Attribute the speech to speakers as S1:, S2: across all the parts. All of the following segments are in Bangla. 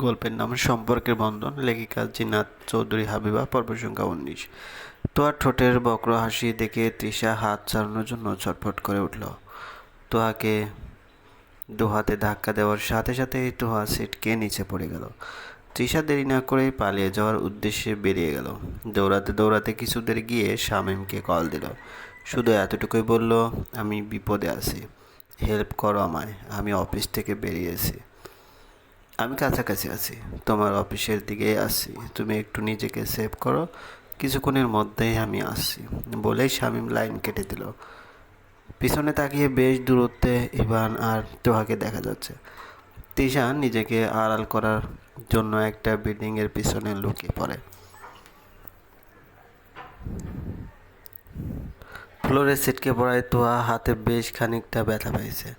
S1: গল্পের নাম সম্পর্কের বন্ধন, লেখিকা জিনাত চৌধুরী হাবিবা, পর্ব সংখ্যা উনিশ। তোয়ার ঠোঁটের বক্র হাসি দেখে তৃষা হাত চালানোর জন্য ছটফট করে উঠল। তোহাকে দুহাতে ধাক্কা দেওয়ার সাথে সাথেই তোহা সিটকে নিচে পড়ে গেল। তৃষা দেরি না করেই পালিয়ে যাওয়ার উদ্দেশ্যে বেরিয়ে গেল। দৌড়াতে দৌড়াতে কিছু দেরি গিয়ে শামীমকে কল দিল। শুধু এতটুকুই বলল, আমি বিপদে আছি। হেল্প করো আমায়। আমি অফিস থেকে বেরিয়েছি। আমি কাছাকাছি আছি, তোমার অফিসের দিকেই আসছি তুমি একটু নিজেকে সেভ করো। কিছুক্ষণের মধ্যেই আমি আসছি, বলেই শামীম লাইন কেটে দিল। পিছনে তাকিয়ে বেশ দূরত্বে ইভান আর তোহাকে দেখা যাচ্ছে। তিশা নিজেকে আড়াল করার জন্য একটা বিল্ডিংয়ের পিছনে লুকিয়ে পড়ে। ফ্লোরে ছিটকে পড়ায় তোহা হাতে বেশ খানিকটা ব্যথা পেয়েছে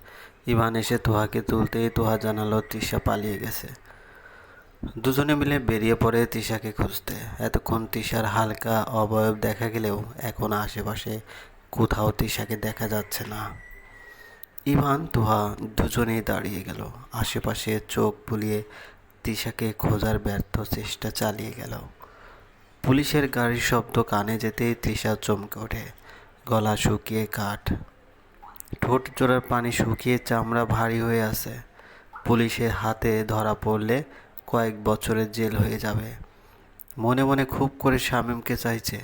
S1: ইভান এসে তোহাকে তুলতেই তোহা জানালো তৃষা পালিয়ে গেছে। দুজনে মিলে বেরিয়ে পড়ে তৃষাকে খুঁজতে। এতক্ষণ তৃষার হালকা অবয়ব দেখা গেলেও এখন আশেপাশে কোথাও তৃষাকে দেখা যাচ্ছে না। ইভান, তোহা দুজনেই দাঁড়িয়ে গেল। আশেপাশে চোখ বুলিয়ে তৃষাকে খোঁজার ব্যর্থ চেষ্টা চালিয়ে গেল। পুলিশের গাড়ির শব্দ কানে যেতেই তৃষা চমকে ওঠে। গলা শুকিয়ে কাঠ ঠোঁট জোড়ার পানি শুকিয়ে চামড়া ভারী হয়ে আছে। পুলিশের হাতে ধরা পড়লে কয়েক বছরের জেল হয়ে যাবে। মনে মনে খুব করে শামীমকে চাইছে।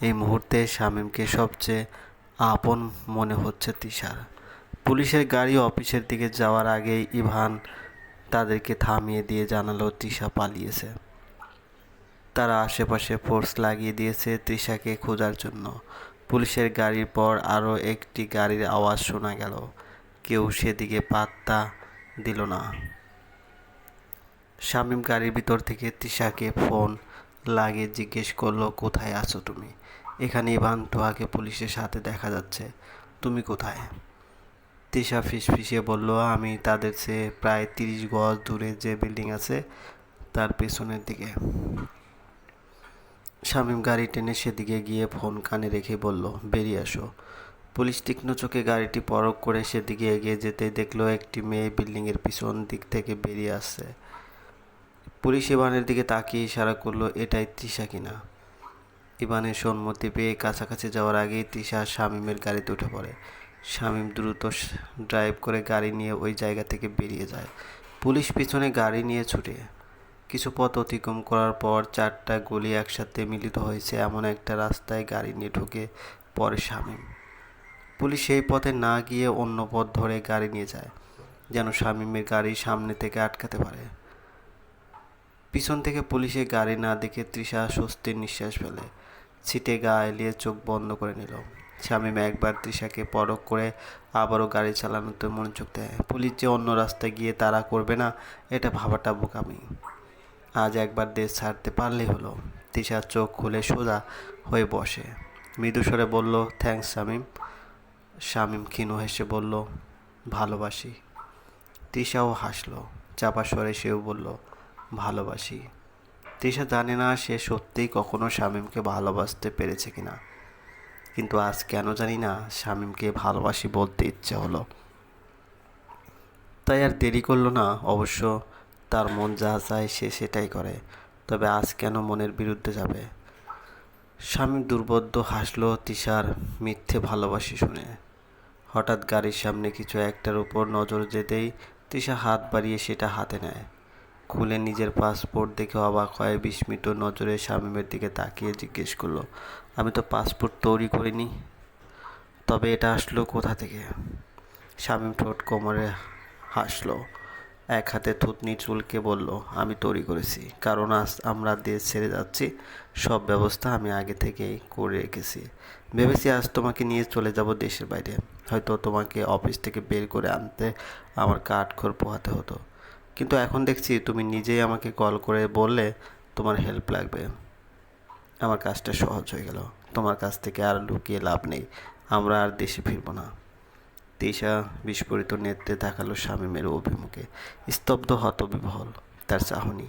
S1: এই মুহূর্তে শামীমকে সবচেয়ে আপন মনে হচ্ছে তিশার। পুলিশের গাড়ি অফিসের দিকে যাওয়ার আগেই ইভান তাদেরকে থামিয়ে দিয়ে জানালো তৃষা পালিয়েছে। তারা আশেপাশে ফোর্স লাগিয়ে দিয়েছে তৃষাকে খোঁজার জন্য। পুলিশের গাড়ির পর আরও একটি গাড়ির আওয়াজ শোনা গেল। কেউ সেদিকে পাত্তা দিল না। শামীম গাড়ির ভিতর থেকে তৃষাকে ফোন লাগিয়ে জিজ্ঞেস করল, কোথায় আছো তুমি? এখানে ইভান তোহাকে পুলিশের সাথে দেখা যাচ্ছে। তুমি কোথায়? তৃষা ফিসফিসিয়ে বলল, আমি তাদের চেয়ে প্রায় তিরিশ গজ দূরে যে বিল্ডিং আছে, তার পেছনের দিকে। শামীম গাড়ি টেনে সেদিকে গিয়ে ফোন কানে রেখে বলল, বেরিয়ে আসো। পুলিশ তীক্ষ্ণ চোখে গাড়িটি পরক করে সেদিকে এগিয়ে যেতে দেখল একটি মেয়ে বিল্ডিংয়ের পিছন দিক থেকে বেরিয়ে আসছে। পুলিশ ইবানের দিকে তাকিয়ে ইশারা করল, এটাই তৃষা কিনা? ইবানের সম্মতি পেয়ে কাছাকাছি যাওয়ার আগেই তৃষা শামীমের গাড়িতে উঠে পড়ে। শামীম দ্রুত ড্রাইভ করে গাড়ি নিয়ে ওই জায়গা থেকে বেরিয়ে যায়। পুলিশ পিছনে গাড়ি নিয়ে ছুটে কিছু পথ অতিক্রম করার পর চারটা গলি একসাথে মিলিত হয়েছে। এমন একটা রাস্তায় গাড়ি নিয়ে ঢুকে পরে শামীম। পুলিশ সেই পথে না গিয়ে অন্য পথ ধরে গাড়ি নিয়ে যায়, যেন শামীমের গাড়ি সামনে থেকে আটকাতে পারে। পিছন থেকে পুলিশে গাড়ি না দেখে তৃষা স্বস্তির নিঃশ্বাস ফেলে, ছিটে গা এলিয়ে চোখ বন্ধ করে নিল। শামীম একবার তৃষাকে পরক করে আবারও গাড়ি চালানোতে মনোযোগ দেয়। পুলিশ যে অন্য রাস্তায় গিয়ে তারা করবে না, এটা ভাবাটা বোকামি। আজ একবার দেশ ছাড়তে পারলেই হলো। তৃষার চোখ খুলে সোজা হয়ে বসে। মৃদু স্বরে বলল থ্যাঙ্কস শামীম। শামীম ক্ষীণ হেসে বলল, ভালোবাসি। তৃষাও হাসলো। চাপা স্বরে সেও বলল, ভালোবাসি। তৃষা জানে না সে সত্যিই কখনো শামীমকে ভালোবাসতে পেরেছে কিনা। কিন্তু আজ কেন জানি না শামীমকে ভালোবাসি বলতে ইচ্ছে হলো। তাই আর দেরি করল না। অবশ্য তার মন যা চায় সে সেটাই করে। তবে আজ কেন মনের বিরুদ্ধে যাবে? স্বামী দুর্বোধ্য হাসলো তিশার মিথ্যে ভালোবাসি শুনে। হঠাৎ গাড়ির সামনে কিছু একটার উপর নজর যেতেই তিশা হাত বাড়িয়ে সেটা হাতে নেয়। খুলে নিজের পাসপোর্ট দেখে অবাক হয় বিস্মিত নজরে শামীমের দিকে তাকিয়ে জিজ্ঞেস করল, আমি তো পাসপোর্ট তৈরি করিনি, তবে এটা আসলো কোথা থেকে? শামীম ঠোঁট কোমরে হাসলো এক হাতে থুতনি চুলকে বলল, আমি তৈরি করেছি। কারণ আজ আমরা দেশ ছেড়ে যাচ্ছি। সব ব্যবস্থা আমি আগে থেকেই করে রেখেছি। ভেবেছি আজ তোমাকে নিয়ে চলে যাব দেশের বাইরে। হয়তো তোমাকে অফিস থেকে বের করে আনতে আমার কাঠখড় পোহাতে হতো। কিন্তু এখন দেখছি তুমি নিজেই আমাকে কল করে বললে তোমার হেল্প লাগবে। আমার কাজটা সহজ হয়ে গেল। তোমার কাছ থেকে আর লুকিয়ে লাভ নেই। আমরা আর দেশে ফিরবো না। তৃষা বিস্ফোরিত নেত্রে তাকালো শামীমের অভিমুখে। স্তব্ধ হতবিহল তার চাহনি।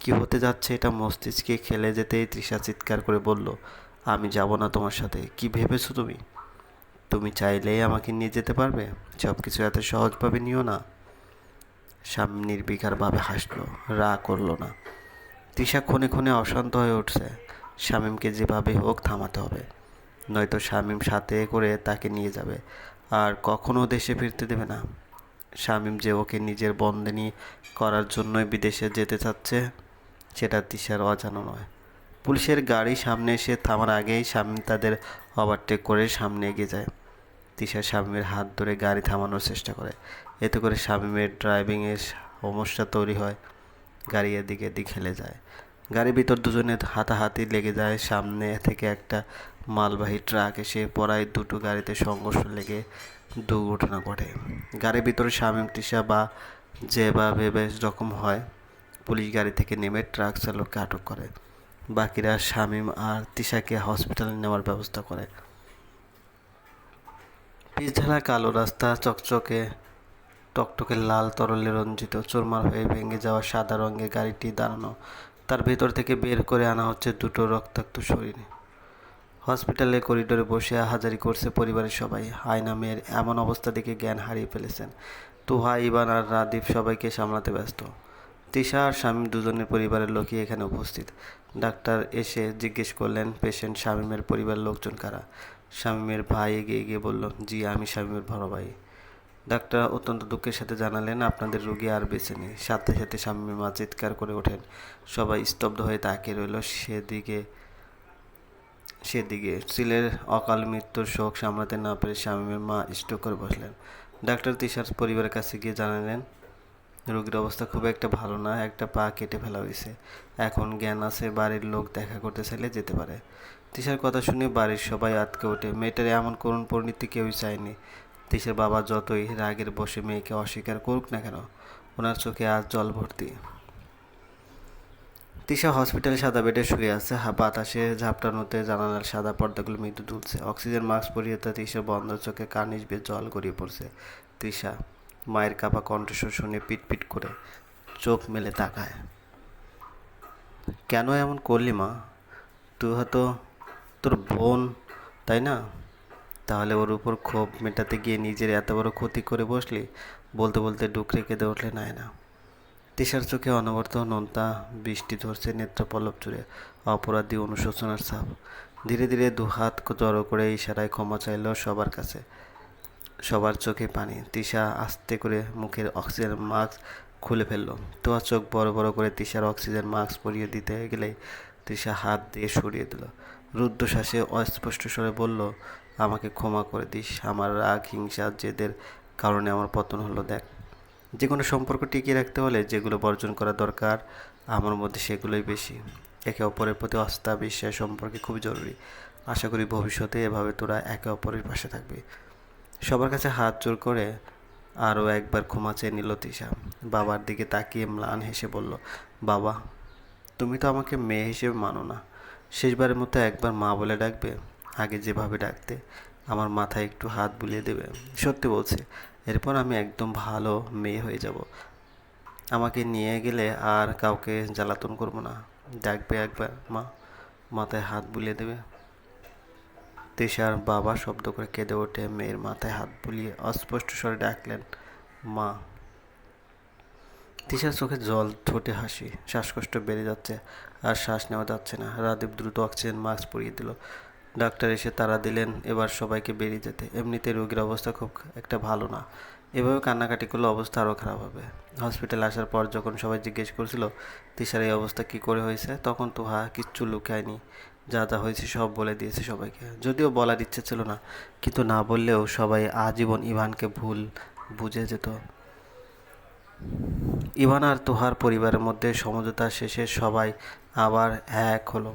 S1: কি হতে যাচ্ছে এটা মস্তিষ্কে খেলে যেতেই? তৃষা চিৎকার করে বলল। আমি যাব না তোমার সাথে। কি ভেবেছো তুমি? তুমি চাইলেই আমাকে নিয়ে যেতে পারবে। সব কিছু এত সহজভাবে নিও না স্বামী নির্বিকারভাবে হাসলো। রা করল না। তৃষা ক্ষণে ক্ষণে অশান্ত হয়ে উঠছে। শামীমকে যেভাবে হোক থামাতে হবে। নয়তো শামীম সাথে করে তাকে নিয়ে যাবে। আর কখনো দেশে ফিরতে দেবে না। শামীম যে ওকে নিজের বন্দিনী করার জন্যই বিদেশে যেতে চাচ্ছে, সেটা তিশার অজানা নয়। পুলিশের গাড়ি সামনে এসে থামার আগেই শামীম তাদের ওভারটেক করে সামনে এগিয়ে যায়। তিশা শামীমের হাত ধরে গাড়ি থামানোর চেষ্টা করে। এতে করে শামীমের ড্রাইভিংয়ের সমস্যা তৈরি হয়। গাড়ি এদিকে এদিক খেলে যায়। গাড়ির ভিতর দুজনে হাতাহাতি লেগে যায়। সামনে থেকে একটা মালবাহী ট্রাক এসে পড়ায় দুটো গাড়িতে সংঘর্ষ লেগে দুর্ঘটনা ঘটে। গাড়ির ভিতরে শামীম তিশা বা যে বা ভেবে রকম হয়। পুলিশ গাড়ি থেকে নেমে ট্রাক চালককে আটক করে। বাকিরা শামীম আর তিশাকে হসপিটালে নেওয়ার ব্যবস্থা করে। পিছালা কালো রাস্তা, চকচকে, টকটকে লাল তরলে রঞ্জিত, চোরমার হয়ে ভেঙে যাওয়া সাদা রঙের গাড়িটি দাঁড়ানো। তার ভেতর থেকে বের করে আনা হচ্ছে দুটো রক্তাক্ত শরীর। হসপিটালে করিডোরে বসে হাজারি করছে পরিবারের সবাই। হায়না মেয়ের এমন অবস্থা দেখে জ্ঞান হারিয়ে ফেলেছেন। তুহা ইবান আর রাদীপ সবাইকে সামলাতে ব্যস্ত। তিশা আর স্বামী দুজনের পরিবারের লোকই এখানে উপস্থিত। ডাক্তার এসে জিজ্ঞেস করলেন, পেশেন্ট শামীমের পরিবারের লোকজন কারা? শামীমের ভাই এগিয়ে গিয়ে বলল, জি, আমি শামীমের বড় ভাই ডাক্তার অত্যন্ত দুঃখের সাথে জানালেন, আপনাদের রোগী আর বেঁচে নেই। সাথে সাথে শামীমের মা চিৎকার করে ওঠেন। সবাই স্তব্ধ হয়ে তাকিয়ে রইল, সেদিকে সেদিকে সিলের অকাল মৃত্যুর শোক সামলাতে না পেরে শামীমের মা স্ট্রোক করে বসলেন। ডাক্তার তিশার পরিবারের কাছে গিয়ে জানালেন, রোগীর অবস্থা খুব একটা ভালো না, একটা পা কেটে ফেলা হয়েছে। এখন জ্ঞান আছে, বাড়ির লোক দেখা করতে চাইলে যেতে পারে। তিশার কথা শুনে বাড়ির সবাই আটকে ওঠে। মেয়েটার এমন করুণ পরিণতি কেউই চায়নি। তিশার বাবা যতই রাগের বসে মেয়েকে অস্বীকার করুক না কেন, ওনার চোখে আজ জল ভর্তি। তিশা হসপিটালে সাদা বেডে শুয়ে আছে। বাতাসে ঝাপটানোতে জানালার সাদা পর্দাগুলো মৃদু দুলছে। অক্সিজেন মাস্ক পরিয়ে তা তিশা বন্ধ চোখে কানিস বেয়ে জল গড়িয়ে পড়ছে। তৃষা মায়ের কাপা কণ্ঠস্বর শুনে পিটপিট করে চোখ মেলে তাকায়। কেন এমন করলি মা? তুই হয়তো তোর বোন, তাই না? তাহলে ওর উপর ক্ষোভ মেটাতে গিয়ে নিজের এত বড় ক্ষতি করে বসলি? বলতে বলতে ডুকরে কেঁদে উঠলে না তিশার চোখে অনবরত নোনতা বৃষ্টি ধরছে নেত্রপল্লব জুড়ে অপরাধী অনুশোচনার ছাপ। ধীরে ধীরে দু হাত জড়ো করে ইশারায় ক্ষমা চাইল সবার কাছে। সবার চোখে পানি। তিশা আস্তে করে মুখের অক্সিজেন মাস্ক খুলে ফেলল। তোয়া চোখ বড় বড় করে তিশার অক্সিজেন মাস্ক পরিয়ে দিতে গেলেই তিশা হাত দিয়ে সরিয়ে দিল। রুদ্ধশ্বাসে অস্পষ্ট স্বরে বলল, আমাকে ক্ষমা করে দিস। আমার রাগ, হিংসা, জেদের কারণে আমার পতন হলো, দেখ। যে কোনো সম্পর্ক টিকিয়ে রাখতে হলে যেগুলো বর্জন করা দরকার, আমার মধ্যে সেগুলোই বেশি। একে অপরের প্রতি আস্থা বিশ্বাস সম্পর্কে খুব জরুরি। আশা করি ভবিষ্যতে এভাবে তোরা একে অপরের পাশে থাকবি। সবার কাছে হাত জোর করে আরও একবার ক্ষমা চেয়ে নিল তিশা বাবার দিকে তাকিয়ে ম্লান হেসে বলল, বাবা, তুমি তো আমাকে মেয়ে হিসেবে মানো না। শেষবারের মতো একবার মা বলে ডাকবে, আগে যেভাবে ডাকতে। আমার মাথায় একটু হাত বুলিয়ে দেবে। সত্যি বলছি, এরপর আমি একদম ভালো মেয়ে হয়ে যাব। আমাকে নিয়ে গেলে আর কাউকে জ্বালাতন করব না। ডাকবে একবার মা, মাথায় হাত বুলিয়ে দেবে। তেষার বাবা শব্দ করে কেঁদে ওঠে, মেয়ের মাথায় হাত বুলিয়ে অস্পষ্ট স্বরে ডাকলেন, মা। তিশার চোখে জল ঠোঁটে হাসি, শ্বাসকষ্ট বেড়ে যাচ্ছে আর শ্বাস নেওয়া যাচ্ছে না। রাদীপ দ্রুত অক্সিজেন মাস্ক পরিয়ে দিল। ডাক্তার এসে তারা দিলেন, এবার সবাইকে বেরিয়ে যেতে। এমনিতে রোগীর অবস্থা খুব একটা ভালো না। এভাবে কান্নাকাটি করলে অবস্থা আরও খারাপ হবে। হসপিটালে আসার পর যখন সবাই জিজ্ঞেস করছিল, তিশার এই অবস্থা কী করে হয়েছে? তখন তো হা, কিচ্ছু লুকায়নি। যা যা হয়েছে সব বলে দিয়েছে সবাইকে। যদিও বলার ইচ্ছে ছিল না, কিন্তু না বললেও সবাই আজীবন ইভানকে ভুল বুঝে যেত। ইভান আর তোহার পরিবারের মধ্যে সমঝোতা শেষে সবাই আবার এক হলো।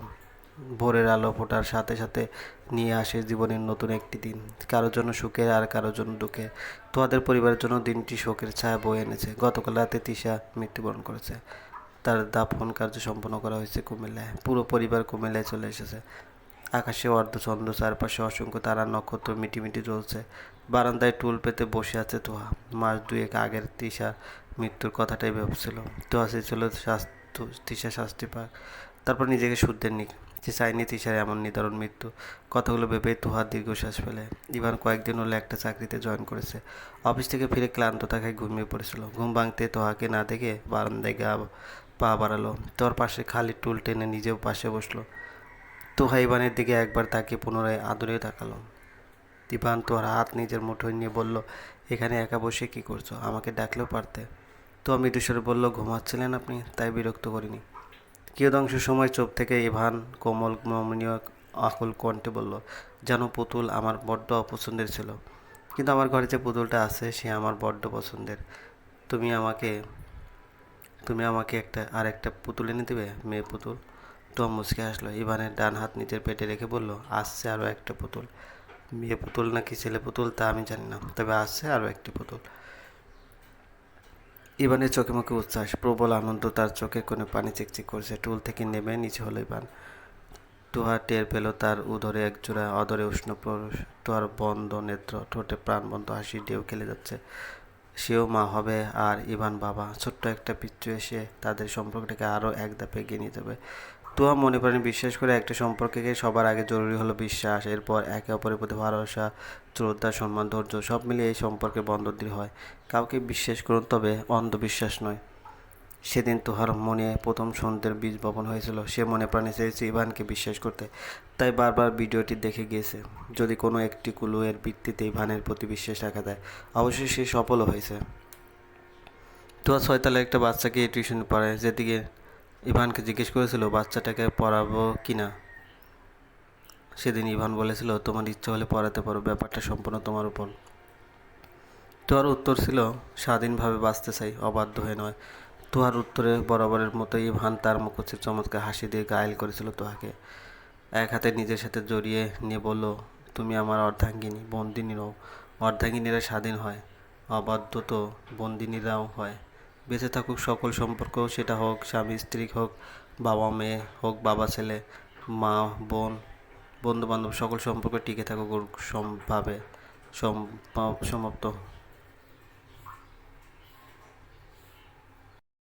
S1: ভোরের আলো ফোটার সাথে সাথে নিয়ে আসে জীবনের নতুন একটি দিন। কারোর জন্য সুখের আর কারোর জন্য দুঃখে তোহাদের পরিবারের জন্য দিনটি শোকের ছায়া বয়ে এনেছে। গতকাল রাতে তিশা মৃত্যুবরণ করেছে। তার দাফন কার্য সম্পন্ন করা হয়েছে কুমিল্লায়। পুরো পরিবার কুমিল্লায় চলে এসেছে। আকাশে অর্ধচন্দ্র, চারপাশে অসংখ্য তারা নক্ষত্র মিটিমিটি জ্বলছে। বারান্দায় টুল পেতে বসে আছে তোহা। মাস দুয়েক আগের তিশা মৃত্যুর কথাটাই ভাবছিল। তোহা চেয়েছিল শাস্তি তিশা শাস্তি পাক। তারপর নিজেকে শুদ্ধের নিক যে চাইনি তিশার এমন নিদারুণ মৃত্যু। কথাগুলো ভেবে তুহার দীর্ঘশ্বাস ফেলে। ইভান কয়েকদিন হলো একটা চাকরিতে জয়েন করেছে। অফিস থেকে ফিরে ক্লান্ত থাকায় ঘুমিয়ে পড়েছিল। ঘুম ভাঙতে তোহাকে না দেখে বারান্দায় গা পা বাড়ালো। তোর পাশে খালি টুল টেনে নিজেও পাশে বসল। তোহা ইভানের দিকে একবার তাকে পুনরায় আদরে তাকালো। ইভান তোর হাত নিজের মুঠোয় নিয়ে বলল, এখানে একা বসে কি করছ? আমাকে ডাকলেও পারতে। তো আমি মৃদুস্বরে বলল, ঘুমাচ্ছিলেন আপনি, তাই বিরক্ত করিনি। কিয়দংশ সময় চোখ থেকে ইভান কোমল নমনীয় আকুল কণ্ঠে বলল যেন পুতুল, আমার বড্ড অপছন্দের ছিল। কিন্তু আমার ঘরে যে পুতুলটা আছে, সে আমার বড্ড পছন্দের। তুমি আমাকে তুমি আমাকে একটা আর একটা পুতুল এনে দেবে, মেয়ে পুতুল? তো মুচকে আসলো ইভানের ডান হাত নিজের পেটে রেখে বলল, আসছে আরও একটা পুতুল। মেয়ে পুতুল নাকি ছেলে পুতুল তা আমি জানি না, তবে আসছে আরও একটি পুতুল। ইভানের চোখে মুখে উচ্ছ্বাস, প্রবল আনন্দ তার চোখে কোনো পানি চিকচিক করছে। টুল থেকে নেমে নিচে হলো ইবান। তুহা টের পেল তার উদরে একজোড়া অদরে উষ্ণ তুহার বন্ধ নেত্র। ঠোঁটে প্রাণবন্ত হাসি, ঢেউ খেলে যাচ্ছে। সেও মা হবে আর ইভান বাবা। ছোট্ট একটা পিচ্ছু এসে তাদের সম্পর্কটাকে আরও এক ধাপে এগিয়ে নিয়ে যাবে। তুয়া মনে প্রাণে বিশ্বাস করে একটা সম্পর্ককে সবার আগে জরুরি হলো বিশ্বাস, এরপর একে অপরের প্রতি ভালোবাসা, শ্রদ্ধা, সম্মান, ধৈর্য, সব মিলিয়ে এই সম্পর্কে বন্ধন দৃঢ় হয়। কাউকে বিশ্বাস করুন, তবে অন্ধবিশ্বাস নয়। সেদিন তোহার মনে প্রথম সন্ধ্যের বীজ বপন হয়েছিল। সে মনে প্রাণে চেয়েছে ইভানকে বিশ্বাস করতে, তাই বারবার ভিডিওটি দেখে গিয়েছে। যদি কোনো একটি কুলুয়ের ভিত্তিতে ইভানের প্রতি বিশ্বাস রাখা যায়, অবশ্যই সে সফলও হয়েছে। তোয়া ছয়তলা একটা বাচ্চাকে টিউশন পড়ায়, যেদিকে ইভানকে জিজ্ঞেস করেছিল, বাচ্চাটাকে পড়াবো কি না? সেদিন ইভান বলেছিল, তোমার ইচ্ছা হলে পড়াতে পারো, ব্যাপারটা সম্পূর্ণ তোমার উপর। তোয়ার উত্তর ছিল, স্বাধীনভাবে বাঁচতে চাই, অবাধ্য হয়ে নয়। তোহার উত্তরে বরাবরের মতো ইভান তার মুখোচ্ছের চমৎকার হাসি দিয়ে গায়েল করেছিল তোহাকে। এক হাতে নিজের সাথে জড়িয়ে নিয়ে বলল, তুমি আমার অর্ধাঙ্গিনী বন্দিনী নও অর্ধাঙ্গিনীরা স্বাধীন হয়, অবাধ্য তো বন্দিনীরাও হয়। বেঁচে থাকুক, সকল সম্পর্ক সেটা হোক, স্বামী, স্ত্রী হোক, বাবা, মেয়ে হোক, বাবা, ছেলে, মা, বোন, বন্ধুবান্ধব, সকল সম্পর্ক টিকে থাকুক, সম্ভাবে সমাপ্ত।